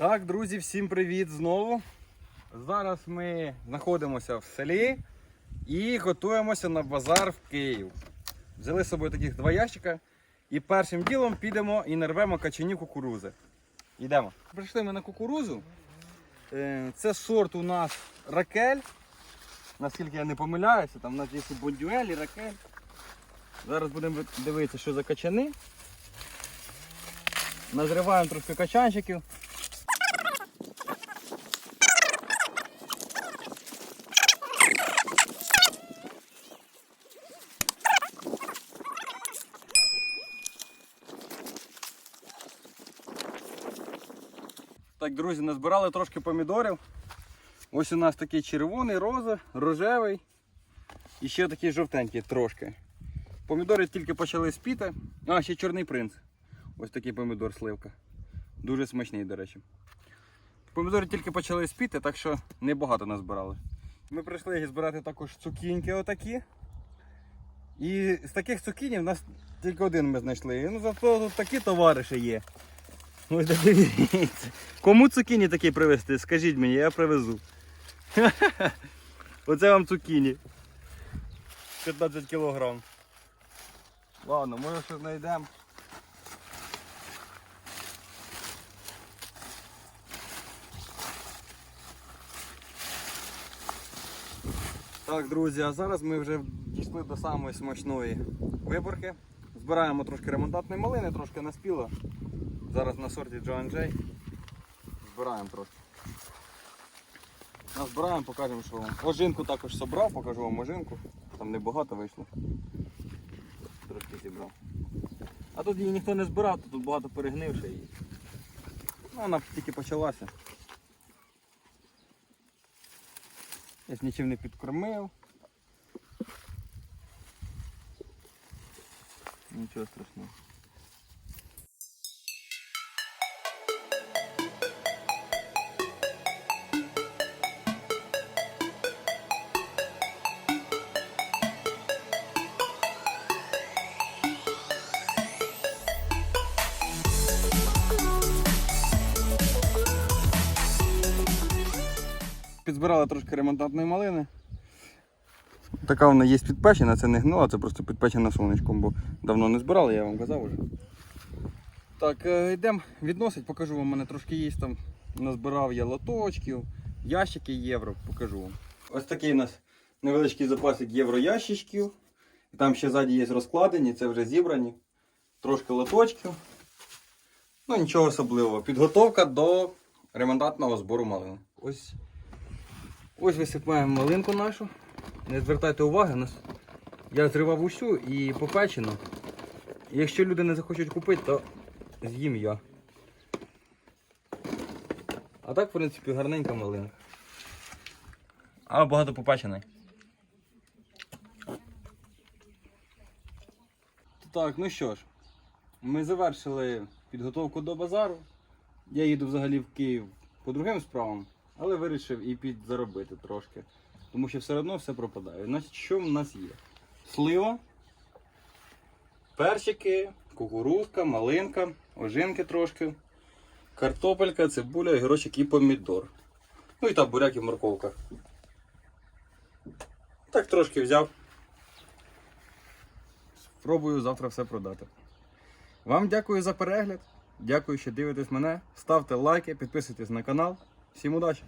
Так, друзі, всім привіт знову. Зараз ми знаходимося в селі і готуємося на базар в Київ. Взяли з собою таких два ящика і першим ділом підемо і нарвемо качанів кукурузи. Йдемо. Прийшли ми на кукурузу. Е, Це сорт у нас ракель. Наскільки я не помиляюся, там у нас є і бондюель, і ракель. Зараз будемо дивитися, що за качани. Назриваємо трошки качанчиків. Так, друзі, назбирали трошки помідорів. Ось у нас такий червоний, роза, рожевий і ще такий жовтенький трошки. Помідори тільки почали спіти. А, ще чорний принц. Ось такий помідор сливка. Дуже смачний, до речі. Помідори тільки почали спіти, так що небагато назбирали. Ми прийшли збирати також цукіньки отакі. І з таких цукінів у нас тільки один ми знайшли. Ну зато тут такі товариші є. Ось так дивіться. Кому цукіні такі привезти? Скажіть мені, я привезу. Оце вам цукіні. 15 кілограм. Ладно, може щось знайдемо. Так, друзі, а зараз ми вже дійшли до самої смачної виборки. Збираємо трошки ремонтантної малини, трошки наспіло. Зараз на сорті Джоан Збираємо трошки. Назбираємо, покажемо, що вам. Ожинку також собрав, покажу вам ожинку. Там небагато вийшло. Трошки зібрав. А тут її ніхто не збирав, тут багато перегнивши її. Ну, вона тільки почалася. Я нічим не підкормив. Нічого страшного. Підзбирали трошки ремонтантної малини. Така вона є підпечена, це не гнила, це просто підпечена сонечком, бо давно не збирали, я вам казав уже. Так, е, йдемо відносить, покажу вам, у мене трошки є там. Назбирав я лоточків, ящики євро, покажу вам. Ось такий у нас невеличкий запасик євро ящичків. І Там ще ззаді є розкладені, це вже зібрані. Трошки лоточків. Ну нічого особливого. Підготовка до ремонтантного збору малини. Ось Ось висипаємо малинку нашу. Не звертайте уваги, я зривав усю і попечену. Якщо люди не захочуть купити, то з'їм я. А так, в принципі, гарненька малинка. А багато попечений. Так, ну що ж, ми завершили підготовку до базару. Я їду взагалі в Київ по другим справам, але вирішив і підзаробити трошки. Тому що все одно все пропадає. Значить, що в нас є? Слива, перчики, кукурузка, малинка, ожинки трошки, картопелька, цибуля, огірочок і помідор. Ну і там буряк і морковка. Так трошки взяв. Спробую завтра все продати. Вам дякую за перегляд. Дякую, що дивитесь мене. Ставте лайки, підписуйтесь на канал. Всім удачі!